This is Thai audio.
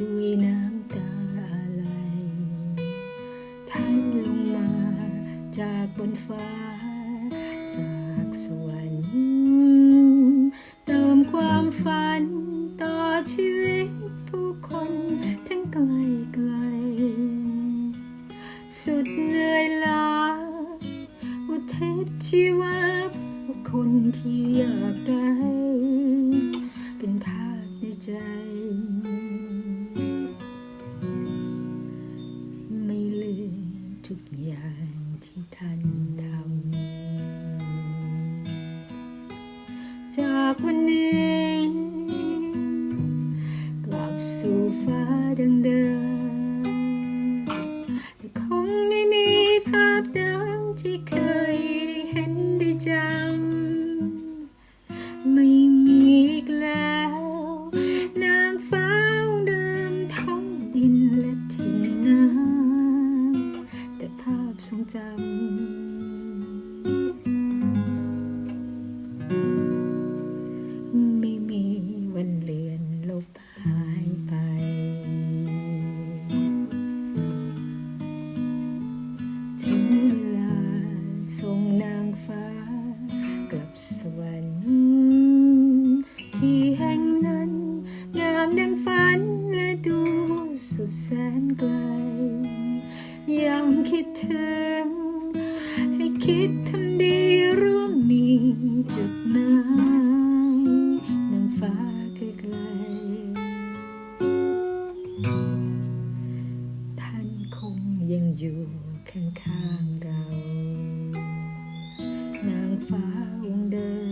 ด้วยน้ำตาอะไรท่านลงมาจากบนฟ้า จากสวรรค์เติมความฝันต่อชีวิตผู้คนทั้งไกลไกล สุดเหนื่อยล้าอุทิศชีวะคนที่อยากได้ จากวันนี้ กลับสู่ฟ้าดังเดิมแต่คงไม่มีภาพเดิมที่เคยได้เห็นได้จำไม่มีอีกแล้ว นางฟ้าเดิมท้องดินและทิ้งน้ำแต่ภาพทรงจำ สุดแสนไกล ยังคิดถึง ให้คิดทำดีร่วมมีจุดหมายนางฟ้าไกลๆท่านคงยังอยู่ข้างๆเรา นางฟ้าองเดิม